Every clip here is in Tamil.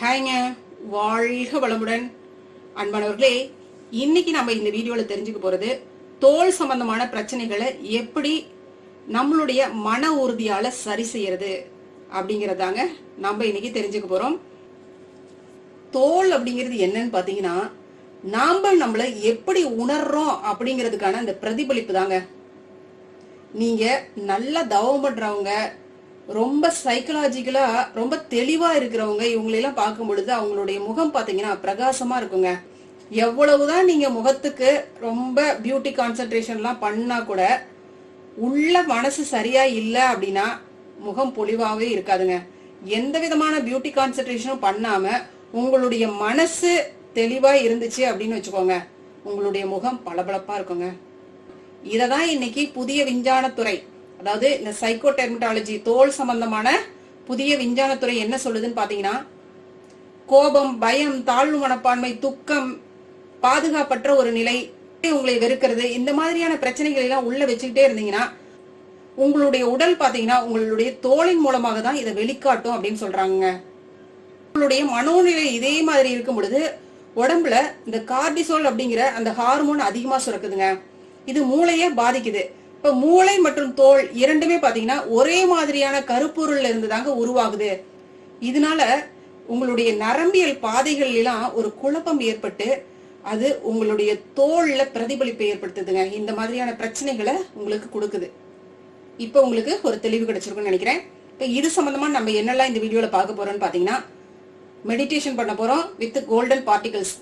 ஹாய்ங்க வாழ்க வளமுடன். அன்பானவர்களே இன்னைக்கு நம்ம இந்த வீடியோவில் தெரிஞ்சுக்க போகிறது தோல் சம்பந்தமான பிரச்சனைகளை எப்படி நம்மளுடைய மன உறுதியால் சரி செய்யறது அப்படிங்கிறதாங்க நம்ம இன்னைக்கு தெரிஞ்சுக்க போகிறோம் தோல் அப்படிங்கிறது என்னன்னு பார்த்தீங்கன்னா நாம் நம்மளை எப்படி உணர்றோம் அப்படிங்கிறதுக்கான அந்த பிரதிபலிப்பு தாங்க. நீங்க நல்லா தவம் பண்றவங்க ரொம்ப சைக்கலாஜிக்கலா ரொம்ப தெளிவா இருக்கிறவங்க இவங்களெல்லாம் பார்க்கும் பொழுது அவங்களுடைய முகம் பாத்தீங்கன்னா பிரகாசமா இருக்குங்க. எவ்வளவுதான் நீங்க முகத்துக்கு ரொம்ப பியூட்டி கான்சென்ட்ரேஷன்லாம் பண்ணா கூட உள்ள மனசு சரியா இல்ல அப்படின்னா முகம் பொலிவாவே இருக்காதுங்க. எந்த விதமான பியூட்டி கான்சென்ட்ரேஷனும் பண்ணாம உங்களுடைய மனசு தெளிவா இருந்துச்சு அப்படின்னு வச்சுக்கோங்க. உங்களுடைய முகம் பளபளப்பா இருக்குங்க. இததான் இன்னைக்கு புதிய விஞ்ஞானத்துறை அதாவது இந்த சைக்கோ டெர்மட்டாலஜி தோல் சம்பந்தமான புதிய விஞ்ஞானத்துறை என்ன சொல்லுதுன்னு பாத்தீங்கன்னா கோபம் பயம் தாழ்வு மனப்பான்மை துக்கம் பாதுகாப்பற்ற ஒரு நிலை உங்களை வெறுக்கிறது இந்த மாதிரியான பிரச்சனைகள் எல்லாம் உள்ள வச்சுக்கிட்டே இருந்தீங்கன்னா உங்களுடைய உடல் பாத்தீங்கன்னா உங்களுடைய தோலின் மூலமாக தான் இதை வெளிக்காட்டும் அப்படின்னு சொல்றாங்க உங்களுடைய மனோநிலை இதே மாதிரி இருக்கும் பொழுது உடம்புல இந்த கார்டிசோல் அப்படிங்கிற அந்த ஹார்மோன் அதிகமா சுரக்குதுங்க. இது மூளையே பாதிக்குது. இப்ப மூளை மற்றும் தோல் இரண்டுமே பாத்தீங்கன்னா ஒரே மாதிரியான கருப்பொருள்ல இருந்து தாங்க உருவாகுது. இதனால உங்களுடைய நரம்பியல் பாதைகள் எல்லாம் ஒரு குழப்பம் ஏற்பட்டு அது உங்களுடைய தோல்ல பிரதிபலிப்பை ஏற்படுத்துதுங்க. இந்த மாதிரியான பிரச்சனைகளை உங்களுக்கு கொடுக்குது. இப்ப உங்களுக்கு ஒரு தெளிவு கிடைச்சிருக்குன்னு நினைக்கிறேன். இப்ப இது சம்பந்தமா நம்ம என்னெல்லாம் இந்த வீடியோல பார்க்க போறோம்னு பாத்தீங்கன்னா மெடிடேஷன் பண்ண போறோம் வித் கோல்டன் பார்ட்டிகல்ஸ்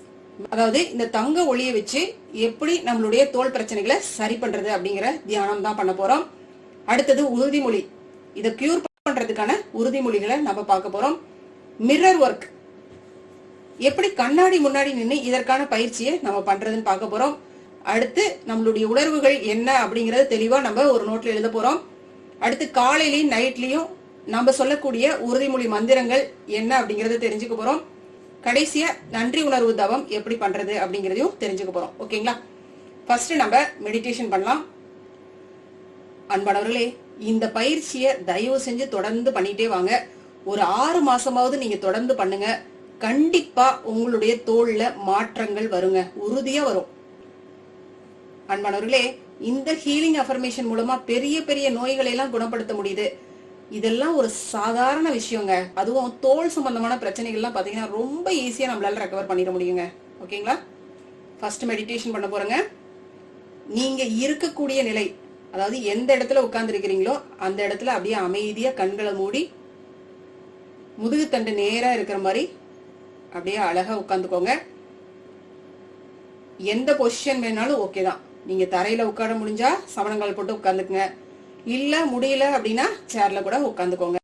அதாவது இந்த தங்க ஒளியை வச்சு எப்படி நம்மளுடைய தோல் பிரச்சனைகளை சரி பண்றது அப்படிங்கிற தியானம் தான் பண்ண போறோம். அடுத்தது உறுதிமொழி. இதை கியூர் பண்றதுக்கான உறுதிமொழிகளை நம்ம பார்க்க போறோம். மிரர் ஒர்க் எப்படி கண்ணாடி முன்னாடி நின்று இதற்கான பயிற்சியை நம்ம பண்றதுன்னு பார்க்க போறோம். அடுத்து நம்மளுடைய உணர்வுகள் என்ன அப்படிங்கறது தெளிவா நம்ம ஒரு நோட்ல எழுத போறோம். அடுத்து காலையிலயும் நைட்லயும் நம்ம சொல்லக்கூடிய உறுதிமொழி மந்திரங்கள் என்ன அப்படிங்கறத தெரிஞ்சுக்க போறோம். கடைசியா நன்றி உணர்வு தவம் எப்படி பண்றது அப்படிங்கறதையும் தெரிஞ்சுக்க போறோம். ஓகேங்களா? ஃபர்ஸ்ட் நம்ம மெடிடேஷன் பண்ணலாம். அன்பானவர்களே இந்த பயிற்சியை தயவு செஞ்சு தொடர்ந்து பண்ணிட்டே வாங்க. ஒரு ஆறு மாசமாவது நீங்க தொடர்ந்து பண்ணுங்க. கண்டிப்பா உங்களுடைய தோல்ல மாற்றங்கள் வருங்க. உறுதியா வரும். அன்பானவர்களே இந்த ஹீலிங் அஃபர்மேஷன் மூலமா பெரிய பெரிய நோய்களை எல்லாம் குணப்படுத்த முடியுது. இதெல்லாம் ஒரு சாதாரண விஷயங்க. அதுவும் தோல் சம்பந்தமான பிரச்சனைகள்லாம் பார்த்தீங்கன்னா ரொம்ப ஈஸியாக நம்மளால ரெக்கவர் பண்ணிட முடியுங்க. ஓகேங்களா? ஃபர்ஸ்ட் மெடிடேஷன் பண்ண போறேங்க. நீங்க இருக்கக்கூடிய நிலை அதாவது எந்த இடத்துல உட்காந்துருக்கிறீங்களோ அந்த இடத்துல அப்படியே அமைதியாக கண்களை மூடி முதுகுத்தண்டு நேராக இருக்கிற மாதிரி அப்படியே அழகாக உட்காந்துக்கோங்க எந்த பொசிஷன் வேணாலும் ஓகே தான். நீங்கள் தரையில் உட்கார முடிஞ்சா சமணங்கால் போட்டு உட்காந்துக்குங்க இல்ல முடியல அப்படின்னா சேர்ல கூட உட்காந்துக்கோங்க.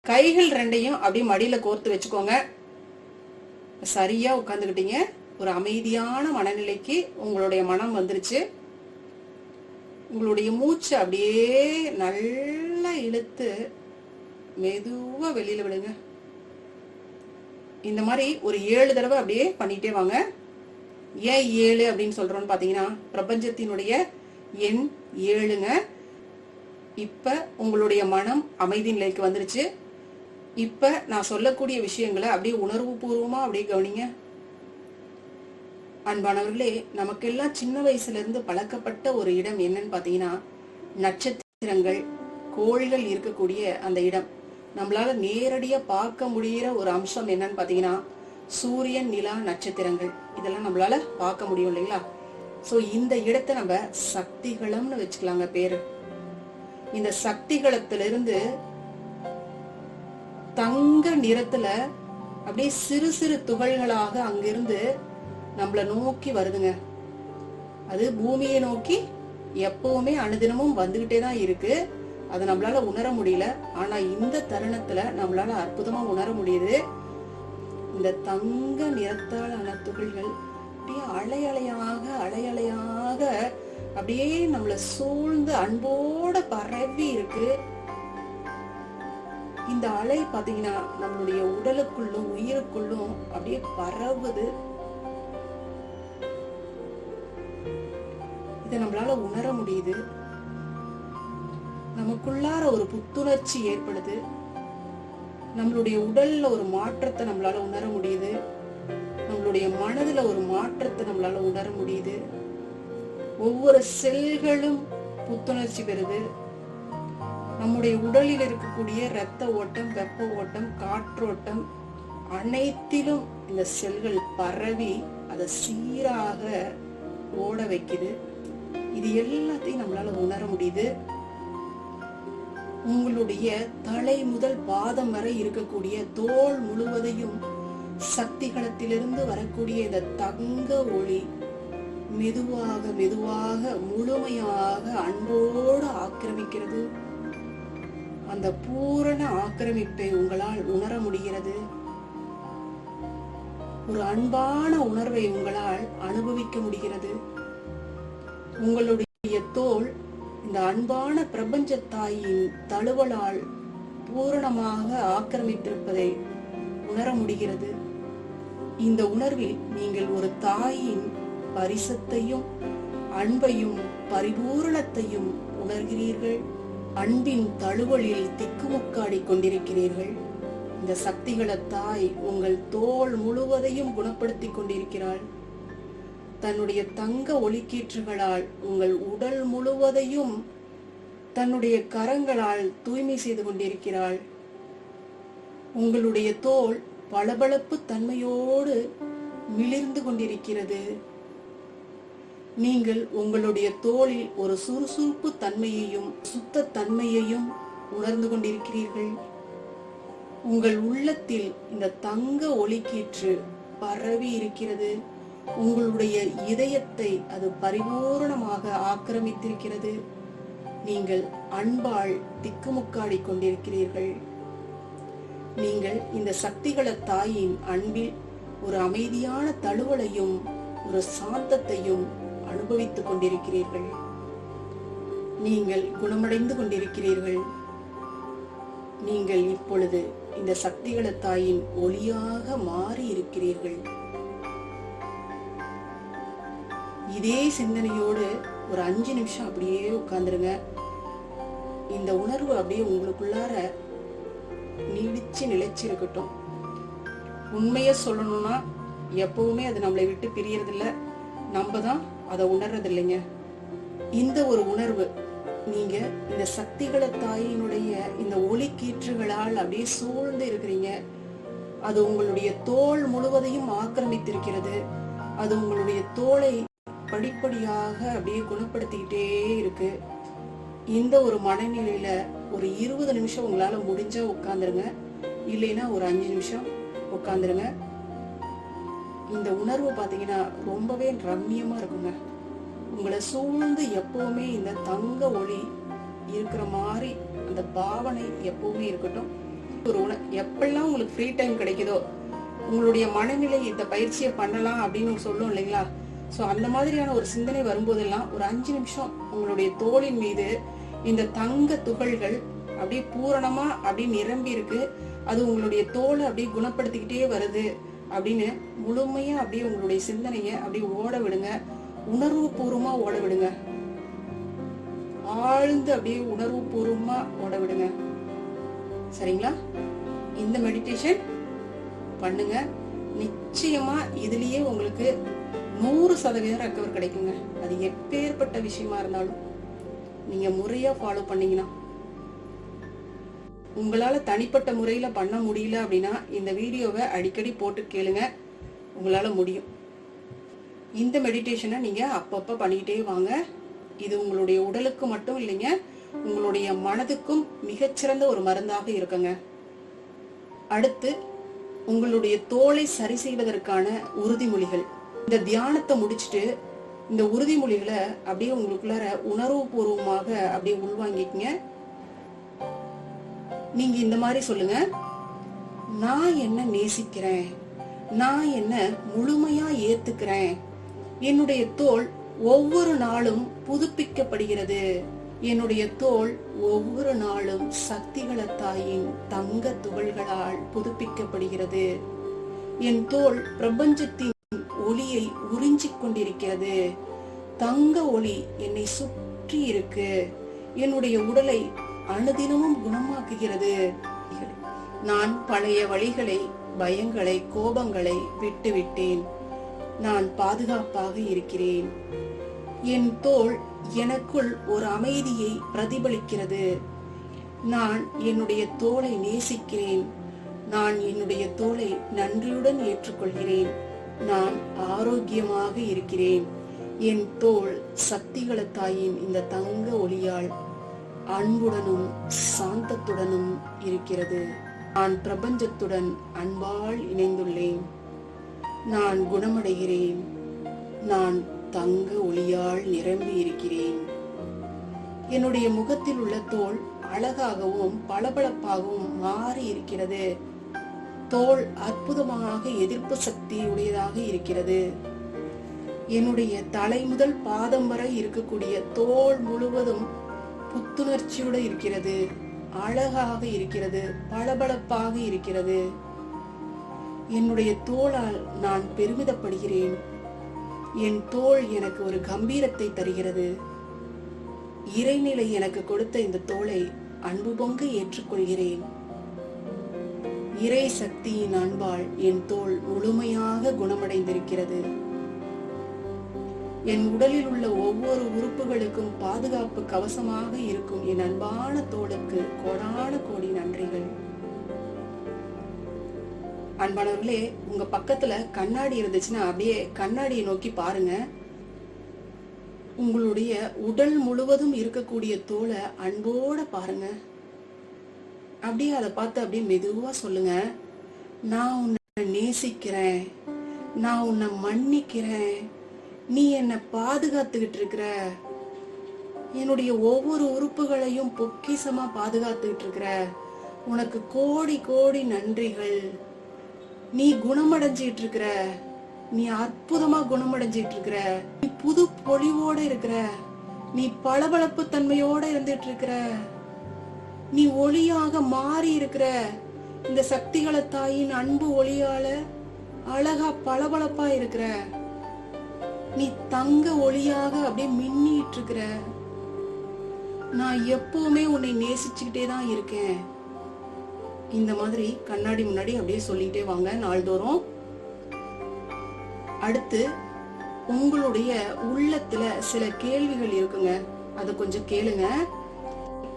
கைகள் ரெண்டையும் அப்படியே மடியில கோர்த்து வச்சுக்கோங்க. சரியா உட்காந்துக்கிட்டீங்க. ஒரு அமைதியான மனநிலைக்கு உங்களுடைய மனம் வந்துருச்சு. உங்களுடைய மூச்சு அப்படியே நல்லா இழுத்து மெதுவா வெளியில விடுங்க. இந்த மாதிரி ஒரு ஏழு தடவை அப்படியே பண்ணிட்டே வாங்க. ஏன் ஏழு அப்படின்னு சொல்றோம்னு பாத்தீங்கன்னா பிரபஞ்சத்தினுடைய எண் ஏழுங்க. இப்ப உங்களுடைய மனம் அமைதி நிலைக்கு வந்துருச்சு. இப்ப நான் சொல்லக்கூடிய விஷயங்களை அப்படியே உணர்வு பூர்வமா அப்படியே கவனிங்க. அன்பானவர்களே நமக்கெல்லாம் சின்ன வயசுல இருந்து பழக்கப்பட்ட ஒரு இடம் என்னன்னு பாத்தீங்கன்னா நட்சத்திரங்கள் கோள்கள் இருக்கக்கூடிய அந்த இடம். நம்மளால நேரடியா பார்க்க முடிகிற ஒரு அம்சம் என்னன்னு பாத்தீங்கன்னா சூரியன் நிலா நட்சத்திரங்கள். இதெல்லாம் நம்மளால பார்க்க முடியும் இல்லைங்களா? சோ இந்த இடத்தை நம்ம சக்திகளம்னு வச்சுக்கலாங்க பேரு. இந்த சக்திகளத்திலிருந்து தங்க நிறத்துல அப்படியே சிறு சிறு துகள்களாக அங்கிருந்து நம்மள நோக்கி வருதுங்க. அது பூமியை நோக்கி எப்பவுமே அனுதினமும் வந்துகிட்டே தான் இருக்கு. அதை நம்மளால உணர முடியல. ஆனா இந்த தருணத்துல நம்மளால அற்புதமா உணர முடியுது. இந்த தங்க நிறத்தாலான துகள்கள் அப்படியே அலை அலையலையாக அலை அப்படியே நம்மள சூழ்ந்து அன்போட பரவி இருக்கு. இந்த அலை பாத்தீங்கன்னா நம்மளுடைய உடலுக்குள்ளும் உயிருக்குள்ளும் அப்படியே பரவுது. இதை நம்மளால உணர முடியுது. நமக்குள்ளார ஒரு புத்துணர்ச்சி ஏற்படுது. நம்மளுடைய உடல்ல ஒரு மாற்றத்தை நம்மளால உணர முடியுது. நம்மளுடைய மனதுல ஒரு மாற்றத்தை நம்மளால உணர முடியுது. ஒவ்வொரு செல்களும் புத்துணர்ச்சி பெறுது. நம்முடைய உடலில் இருக்கக்கூடிய இரத்த ஓட்டம் வெப்ப ஓட்டம் காற்றோட்டம் அனைத்திலும் இந்த செல்கள் பரவி அதை சீராக ஓட வைக்குது. இது எல்லாத்தையும் நம்மளால உணர முடியுது. உங்களுடைய தலை முதல் பாதம் வரை இருக்கக்கூடிய தோல் முழுவதையும் சக்திகளத்திலிருந்து வரக்கூடிய இந்த தங்க ஒளி மெதுவாக மெதுவாக முழுமையாக அன்போடு ஆக்கிரமிக்கிறது. அந்த பூரண ஆக்கிரமிப்பை உங்களால் உணர முடிகிறது. ஒரு அன்பான உணர்வை உங்களால் அனுபவிக்க முடிகிறது. உங்களுடைய தோல் இந்த அன்பான பிரபஞ்ச தாயின் தழுவலால் பூரணமாக ஆக்கிரமித்திருப்பதை உணர முடிகிறது. இந்த உணர்வில் நீங்கள் ஒரு தாயின் பரிசத்தையும் அன்பையும் பரிபூரணத்தையும் உணர்கிறீர்கள். அன்பின் தழுவலில் திக்குமுக்காடி கொண்டிருக்கிறீர்கள். இந்த சக்திகள தாய் உங்கள் தோல் முழுவதையும் குணப்படுத்தி கொண்டிருக்கிறாள். தன்னுடைய தங்க ஒளிக்கீற்றுகளால் உங்கள் உடல் முழுவதையும் தன்னுடைய கரங்களால் தூய்மை செய்து கொண்டிருக்கிறாள். உங்களுடைய தோல் பளபளப்பு தன்மையோடு மிளிர்ந்து கொண்டிருக்கிறது. நீங்கள் உங்களுடைய தோளில் ஒரு சுறுசுறுப்பு தன்மையையும் சுத்த தன்மையையும் உணர்ந்து கொண்டிருக்கிறீர்கள். உங்கள் உள்ளத்தில் இந்த தங்க ஒளிக்கீற்று பரவி இருக்கிறது. உங்களுடைய இதயத்தை அது பரிபூரணமாக ஆக்கிரமித்திருக்கிறது. நீங்கள் அன்பால் திக்குமுக்காடி கொண்டிருக்கிறீர்கள். நீங்கள் இந்த சக்திகள தாயின் அன்பில் ஒரு அமைதியான தழுவலையும் ஒரு சாந்தத்தையும் அனுபவித்துக் கொண்டிருக்கிறீர்கள். நீங்கள் குணமடைந்து கொண்டிருக்கிறீர்கள். நீங்கள் இப்பொழுது இந்த சக்திகள தாயின் ஒளியாக மாறி இருக்கிறீர்கள் இதே சிந்தனையோடு ஒரு அஞ்சு நிமிஷம் அப்படியே உட்கார்ந்துருங்க. இந்த உணர்வு அப்படியே உங்களுக்குள்ளார நீடிச்சு நிலைச்சு இருக்கட்டும் சொல்லணும்னா எப்பவுமே அது நம்மளை விட்டு பிரியறதில்ல. நம்ம தான் அதை உணர்றது இல்லைங்க இந்த ஒரு உணர்வு நீங்க இந்த சக்திகள தாயினுடைய இந்த ஒளி கீற்றுகளால் அப்படியே சூழ்ந்து இருக்கிறீங்க. அது உங்களுடைய தோல் முழுவதையும் ஆக்கிரமித்திருக்கிறது. அது உங்களுடைய தோலை படிப்படியாக அப்படியே குணப்படுத்திக்கிட்டே இருக்கு. இந்த ஒரு மனநிலையில ஒரு இருபது நிமிஷம் உங்களால முடிஞ்சா உட்காந்துருங்க. இல்லைன்னா ஒரு அஞ்சு நிமிஷம் உட்காந்துருங்க. இந்த உணர்வு பார்த்தீங்கன்னா ரொம்பவே ரம்மியமாக இருக்குங்க. உங்களை சூழ்ந்து எப்பவுமே இந்த தங்க ஒளி இருக்கிற மாதிரி அந்த பாவனை எப்பவுமே இருக்கட்டும். ஒரு உண எப்பெல்லாம் உங்களுக்கு ஃப்ரீ டைம் கிடைக்குதோ உங்களுடைய மனநிலை இந்த பயிற்சியை பண்ணலாம் அப்படின்னு சொல்லும் இல்லைங்களா? ஸோ அந்த மாதிரியான ஒரு சிந்தனை வரும்போதெல்லாம் ஒரு அஞ்சு நிமிஷம் உங்களுடைய தோளின் மீது இந்த தங்க துகள்கள் அப்படியே பூரணமா அப்படியே நிரம்பி இருக்கு. அது உங்களுடைய தோலை அப்படியே குணப்படுத்திக்கிட்டே வருது. அப்படின்னு முழுமையா அப்படியே உங்களுடைய சிந்தனையை அப்படியே ஓட விடுங்க. உணர்வு பூர்வமா ஓட விடுங்க. ஆழ்ந்து அப்படியே உணர்வு பூர்வமா ஓட விடுங்க. சரிங்களா? இந்த மெடிடேஷன் பண்ணுங்க. நிச்சயமா இதுலயே உங்களுக்கு நூறு சதவீதம் ரெக்கவர் கிடைக்குங்க. அது எப்பேற்பட்ட விஷயமா இருந்தாலும் நீங்க முறையா ஃபாலோ பண்ணீங்கன்னா உங்களால் தனிப்பட்ட முறையில் பண்ண முடியல அப்படின்னா இந்த வீடியோவை அடிக்கடி போட்டு கேளுங்க. உங்களால் முடியும். இந்த மெடிடேஷனை நீங்கள் அப்பப்போ பண்ணிக்கிட்டே வாங்க. இது உங்களுடைய உடலுக்கு மட்டும் இல்லைங்க உங்களுடைய மனதுக்கும் மிகச்சிறந்த ஒரு மருந்தாக இருக்குங்க. அடுத்து உங்களுடைய தோலை சரி செய்வதற்கான உறுதிமொழிகள். இந்த தியானத்தை முடிச்சுட்டு இந்த உறுதிமொழிகளை அப்படியே உங்களுக்குள்ளார உணர்வு பூர்வமாக அப்படியே உள்வாங்கிக்கங்க. நீங்க இந்த மாதிரி சொல்லுங்க. நான் என்ன நேசிக்கிறேன்? நான் என்ன முழுமையா ஏத்துக்கிறேன்? என்னுடைய தோல் ஒவ்வொரு நாளும் புதுப்பிக்கப்படுகிறது. என்னுடைய தோல் ஒவ்வொரு நாளும் சக்திகள தாயின் தங்க துகள்களால் புதுப்பிக்கப்படுகிறது. என் தோல் பிரபஞ்சத்தின் ஒளியை உறிஞ்சிக் கொண்டிருக்கிறது. தங்க ஒளி என்னை சுற்றி இருக்கு. என்னுடைய உடலை அனுதினமும் குணமாக்குகிறது. நான் பழைய வழிகளை பயங்களை கோபங்களை விட்டுவிட்டேன். நான் பாதுகாப்பாக இருக்கிறேன். என் தோள் எனக்குள் ஒரு அமைதியை பிரதிபலிக்கிறது. நான் என்னுடைய தோளை நேசிக்கிறேன். நான் என்னுடைய தோளை நன்றியுடன் ஏற்றுக்கொள்கிறேன். நான் ஆரோக்கியமாக இருக்கிறேன். என் தோள் சக்திகள தாயின் இந்த தங்க ஒளியால் அன்புடனும் சாந்தத்துடனும் இருக்கிறது. நான் பிரபஞ்சத்துடன் அன்பால் இணைந்துள்ளேன். நான் குணமடைகிறேன். நான் தங்க ஒளியால் நிரம்பி இருக்கிறேன். என்னுடைய முகத்தில் உள்ள தோல் அழகாகவும் பளபளப்பாகவும் மாறி இருக்கிறது. தோல் அற்புதமாக எதிர்ப்பு சக்தி உடையதாக இருக்கிறது. என்னுடைய தலை முதல் பாதம் வரை இருக்கக்கூடிய தோல் முழுவதும் புத்துணர்ச்சியோடு இருக்கிறது அழகாக இருக்கிறது பளபளப்பாக இருக்கிறது. என்னுடைய தோளால் நான் பெருமிதப்படுகிறேன். என் தோள் எனக்கு ஒரு கம்பீரத்தை தருகிறது. இறைநிலை எனக்கு கொடுத்த இந்த தோளை அன்பு பொங்கு ஏற்றுக்கொள்கிறேன். இறை சக்தியின் அன்பால் என் தோல் முழுமையாக குணமடைந்திருக்கிறது. என் உடலில் உள்ள ஒவ்வொரு உறுப்புகளுக்கும் பாதுகாப்பு கவசமாக இருக்கும் என் அன்பான தோளுக்கு கோடான கோடி நன்றிகள். அன்பானவர்களே உங்க பக்கத்துல கண்ணாடி இருந்துச்சுன்னா அப்படியே கண்ணாடியை நோக்கி பாருங்க. உங்களுடைய உடல் முழுவதும் இருக்கக்கூடிய தோலை அன்போட பாருங்க. அப்படியே அதை பார்த்து அப்படியே மெதுவா சொல்லுங்க. நான் உன்னை நேசிக்கிறேன். நான் உன்னை மன்னிக்கிறேன். நீ என்னை பாதுகாத்துக்கிட்டு இருக்கிற என்னுடைய ஒவ்வொரு உறுப்புகளையும் பொக்கிசமா பாதுகாத்துக்கிட்டு இருக்கிற உனக்கு கோடி கோடி நன்றிகள். நீ குணமடைஞ்சிட்டு இருக்கிற நீ அற்புதமா குணமடைஞ்சிட்டு இருக்கிற நீ புது பொழிவோட இருக்கிற. நீ பளபளப்பு தன்மையோட இருந்துட்டு இருக்கிற நீ ஒளியாக மாறி இருக்கிற. இந்த சக்திகள தாயின் அன்பு ஒளியால அழகா பளபளப்பா இருக்கிற. நீ தங்க ஒளியாக அப்படியே மின்னிட்டு இருக்கிற நான் எப்பவுமே உன்னை நேசிச்சுக்கிட்டே தான் இருக்கேன். இந்த மாதிரி கண்ணாடி முன்னாடி அப்படியே சொல்லிட்டே வாங்க நாள்தோறும். அடுத்து உங்களுடைய உள்ளத்துல சில கேள்விகள் இருக்குங்க. அதை கொஞ்சம் கேளுங்க.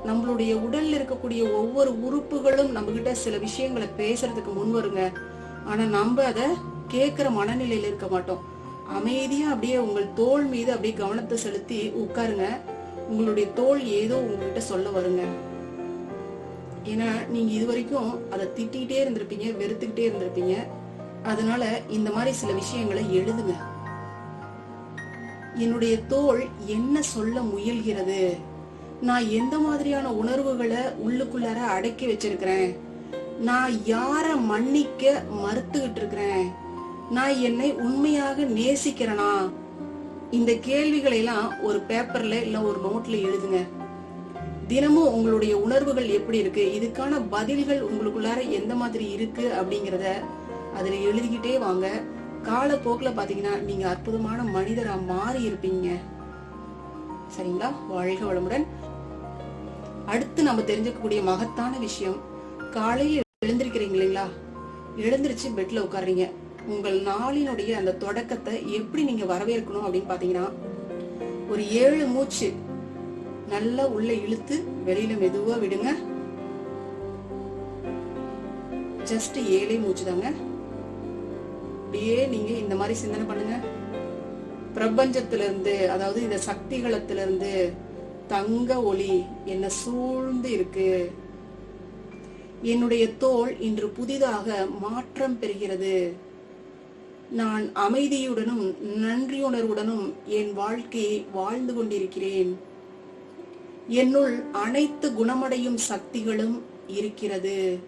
நம்மளுடைய உடல்ல இருக்கக்கூடிய ஒவ்வொரு உறுப்புகளும் நம்ம கிட்ட சில விஷயங்களை பேசுறதுக்கு முன் வருங்க. ஆனா நம்ம அதை கேட்கிற மனநிலையில இருக்க மாட்டோம். அமைதியா அப்படியே உங்கள் தோல் மீது அப்படியே கவனத்தை செலுத்தி உட்காருங்க. உங்களுடைய தோல் ஏதோ உங்ககிட்ட சொல்ல வருங்க. ஏன்னா நீங்க இது வரைக்கும் அதை திட்டிகிட்டே இருந்திருப்பீங்க வெறுத்துக்கிட்டே இருந்திருப்பீங்க. அதனால இந்த மாதிரி சில விஷயங்களை எழுதுங்க. என்னுடைய தோல் என்ன சொல்ல முயல்கிறது? நான் எந்த மாதிரியான உணர்வுகளை உள்ளுக்குள்ளார அடக்கி வச்சிருக்கிறேன்? நான் யார மன்னிக்க மறுத்துக்கிட்டு இருக்கிறேன்? நான் என்னை உண்மையாக நேசிக்கிறேனா? இந்த கேள்விகளை எல்லாம் ஒரு பேப்பர்ல இல்ல ஒரு நோட்ல எழுதுங்க. தினமும் உங்களுடைய உணர்வுகள் எப்படி இருக்கு? இதுக்கான பதில்கள் உங்களுக்குள்ளார எந்த மாதிரி இருக்கு அப்படிங்கறத அதுல எழுதிக்கிட்டே வாங்க. காலப்போக்கில் பாத்தீங்கன்னா நீங்க அற்புதமான மனிதரா மாறி இருப்பீங்க. சரிங்களா? வாழ்க வளமுடன். அடுத்து நம்ம தெரிஞ்சுக்கக்கூடிய மகத்தான விஷயம் காலையில் எழுந்திருக்கிறீங்க இல்லைங்களா? எழுந்திருச்சு பெட்ல உட்காடுறீங்க உங்கள் நாளினுடைய அந்த தொடக்கத்தை எப்படி நீங்க வரவேற்கணும் அப்படின்னு பாத்தீங்கன்னா ஒரு ஏழு மூச்சு நல்லா உள்ள இழுத்து வெளியில மெதுவா விடுங்க. ஜஸ்ட் ஏழை மூச்சு தாங்க அப்படியே நீங்க இந்த மாதிரி சிந்தனை பண்ணுங்க. பிரபஞ்சத்துல இருந்து அதாவது இந்த சக்திகளத்துல இருந்து தங்க ஒளி என்ன சூழ்ந்து இருக்கு. என்னுடைய தோல் இன்று புதிதாக மாற்றம் பெறுகிறது. நான் அமைதியுடனும் நன்றியுணர்வுடனும் என் வாழ்க்கையை வாழ்ந்து கொண்டிருக்கிறேன். என்னுள் அனைத்து குணமடையும் சக்திகளும் இருக்கிறது.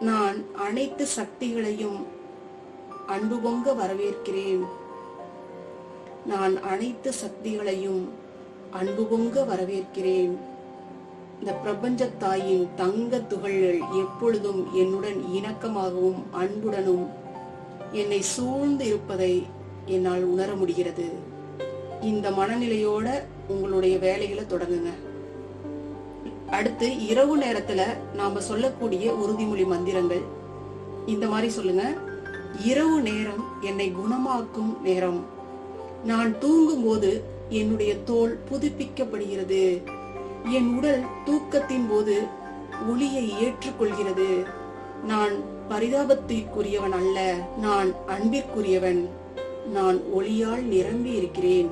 நான் அனைத்து சக்திகளையும் அன்பு பொங்க வரவேற்கிறேன். நான் அனைத்து சக்திகளையும் அன்பு பொங்க வரவேற்கிறேன். இந்த பிரபஞ்ச தாயின் தங்க துகள்கள் எப்பொழுதும் என்னுடன் இணக்கமாகவும் அன்புடனும் என்னை சூழ்ந்து இருப்பதை என்னால் உணர முடிகிறது. இந்த மனநிலையோட உங்களுடைய வேலைகளை தொடங்குங்க. அடுத்து இரவு நேரத்துல நாம சொல்லக்கூடிய உறுதிமொழி மந்திரங்கள். இந்த மாதிரி சொல்லுங்க. இரவு நேரம் என்னை குணமாக்கும் நேரம். நான் தூங்கும் போது என்னுடைய தோல் புதுப்பிக்கப்படுகிறது. என் உடல் தூக்கத்தின் போது ஒளியை ஏற்றுக்கொள்கிறது. நான் பரிதாபத்திற்குரியவன் அல்ல. நான் அன்பிற்குரியவன். நான் ஒளியால் நிரம்பி இருக்கிறேன்.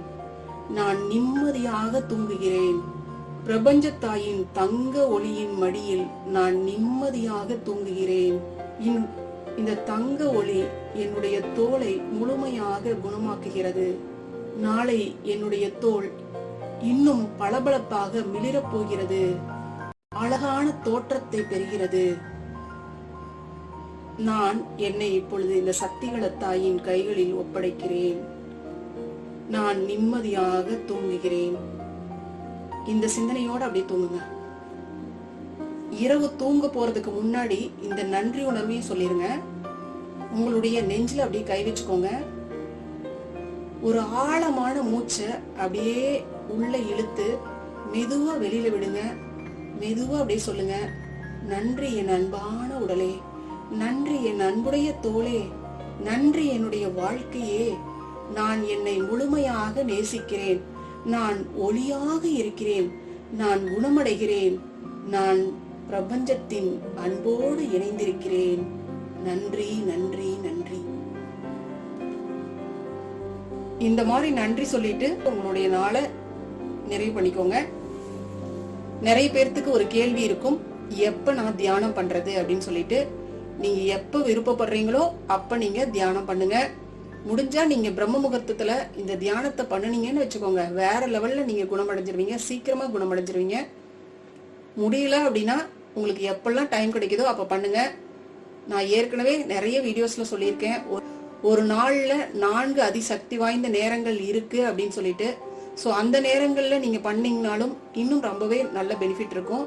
நான் நிம்மதியாக தூங்குகிறேன். பிரபஞ்சத்தாயின் தங்க ஒளியின் மடியில் நான் நிம்மதியாக தூங்குகிறேன். இன்- இந்த தங்க ஒளி என்னுடைய தோலை முழுமையாக குணமாக்குகிறது. நாளை என்னுடைய தோல் இன்னும் பளபளப்பாக மிளிரப் போகிறது. அழகான தோற்றத்தை பெறுகிறது. நான் என்னை இப்பொழுது இந்த சக்திகள தாயின் கைகளில் ஒப்படைக்கிறேன். நான் நிம்மதியாக தூங்குகிறேன். இந்த சிந்தனையோட அப்படியே தூங்குங்க. இரவு தூங்க போறதுக்கு முன்னாடி இந்த நன்றி உணர்வையும் சொல்லிருங்க. உங்களுடைய நெஞ்சில் அப்படியே கை வச்சுக்கோங்க. ஒரு ஆழமான மூச்சை அப்படியே உள்ள இழுத்து மெதுவா வெளியில விடுங்க. மெதுவா அப்படியே சொல்லுங்க. நன்றி என் அன்பான உடலே. நன்றி என் அன்புடைய தோளே நன்றி என்னுடைய வாழ்க்கையே. நான் என்னை முழுமையாக நேசிக்கிறேன். நான் ஒளியாக இருக்கிறேன். நான் குணமடைகிறேன். நான் பிரபஞ்சத்தின் அன்போடு இணைந்திருக்கிறேன். நன்றி நன்றி நன்றி. இந்த மாதிரி நன்றி சொல்லிட்டு உங்களுடைய நாளை நிறைவு பண்ணிக்கோங்க. நிறைய பேர்த்துக்கு ஒரு கேள்வி இருக்கும். எப்ப நான் தியானம் பண்றது அப்படின்னு சொல்லிட்டு நீங்க எப்ப விருப்பப்படுறீங்களோ அப்ப நீங்க தியானம் பண்ணுங்க. முடிஞ்சா நீங்க பிரம்ம முகூர்த்தத்துல இந்த தியானத்தை பண்ணுனீங்கன்னு வச்சுக்கோங்க. வேற லெவல்ல நீங்க குணமடைஞ்சிருவீங்க. சீக்கிரமா குணமடைஞ்சிருவீங்க. முடியல அப்படின்னா உங்களுக்கு எப்பெல்லாம் டைம் கிடைக்குதோ அப்ப பண்ணுங்க. நான் ஏற்கனவே நிறைய வீடியோஸ்ல சொல்லியிருக்கேன். ஒரு- ஒரு நாள்ல நான்கு அதிசக்தி வாய்ந்த நேரங்கள் இருக்கு அப்படின்னு சொல்லிட்டு. ஸோ அந்த நேரங்கள்ல நீங்க பண்ணீங்கனாலும் இன்னும் ரொம்பவே நல்ல பெனிஃபிட் இருக்கும்.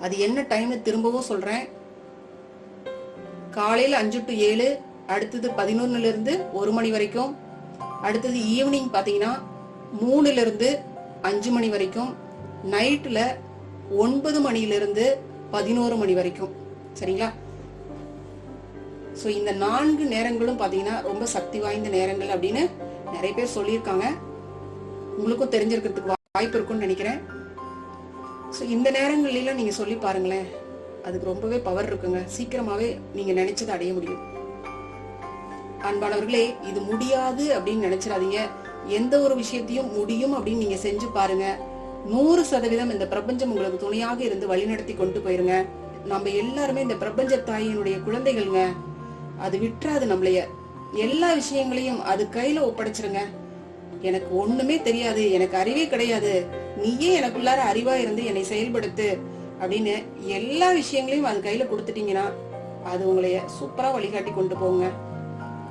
அது என்ன டைம்னு திரும்பவும் சொல்றேன். காலையில் அஞ்சு டு ஏழு அடுத்தது பதினொன்னுலேருந்து ஒரு மணி வரைக்கும். அடுத்தது ஈவினிங் பார்த்தீங்கன்னா மூணுலேருந்து அஞ்சு மணி வரைக்கும். நைட்டில் ஒன்பது மணியிலிருந்து பதினோரு மணி வரைக்கும். சரிங்களா? ஸோ இந்த நான்கு நேரங்களும் பார்த்தீங்கன்னா ரொம்ப சக்தி வாய்ந்த நேரங்கள் அப்படின்னு நிறைய பேர் சொல்லியிருக்காங்க. உங்களுக்கும் தெரிஞ்சிருக்கிறதுக்கு வாய்ப்பு இருக்கும்னு நினைக்கிறேன். ஸோ இந்த நேரங்களிலாம் நீங்கள் சொல்லி பாருங்களேன். அதுக்கு ரொம்பவே பவர் இருக்குங்க. சீக்கிரமாவே நீங்க நினைச்சதை அடைய முடியும். அன்பானவர்களே இது முடியாது அப்படின்னு நினைச்சிடாதீங்க. எந்த ஒரு விஷயத்தையும் முடியும் அப்படின்னு நீங்க செஞ்சு பாருங்க. நூறு சதவீதம் இந்த பிரபஞ்சம் உங்களுக்கு துணையாக இருந்து வழிநடத்தி கொண்டு போயிருங்க. நம்ம எல்லாருமே இந்த பிரபஞ்ச தாயினுடைய குழந்தைகள்ங்க. அது விட்டுறாது நம்மளைய. எல்லா விஷயங்களையும் அது கையில ஒப்படைச்சிருங்க. எனக்கு ஒண்ணுமே தெரியாது. எனக்கு அறிவே கிடையாது. நீயே எனக்குள்ளார அறிவா இருந்து என்னை செயல்படுத்து. அப்படின்னு எல்லா விஷயங்களையும் அது கையில கொடுத்துட்டீங்கன்னா அது உங்களைய சூப்பரா வழிகாட்டி கொண்டு போங்க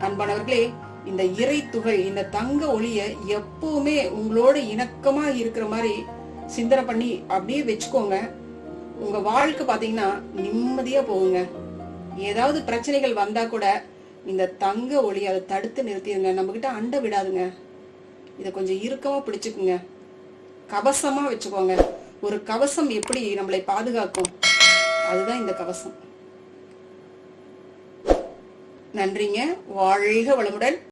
அன்பானவர்களே இந்த இறை துகை இந்த தங்க ஒளிய எப்பவுமே உங்களோட இணக்கமா இருக்கிற மாதிரி சிந்தனை பண்ணி அப்படியே வச்சுக்கோங்க. உங்க வாழ்க்கை பாத்தீங்கன்னா நிம்மதியா போகுங்க. ஏதாவது பிரச்சனைகள் வந்தா கூட இந்த தங்க ஒளி அதை தடுத்து நிறுத்திடுங்க நம்ம கிட்ட அண்டை விடாதுங்க. இதை கொஞ்சம் இறுக்கமா பிடிச்சுக்குங்க. கவசமா வச்சுக்கோங்க. ஒரு கவசம் எப்படி நம்மளை பாதுகாக்கும்? அதுதான் இந்த கவசம். நன்றிங்க. வாழ்க வளமுடன்.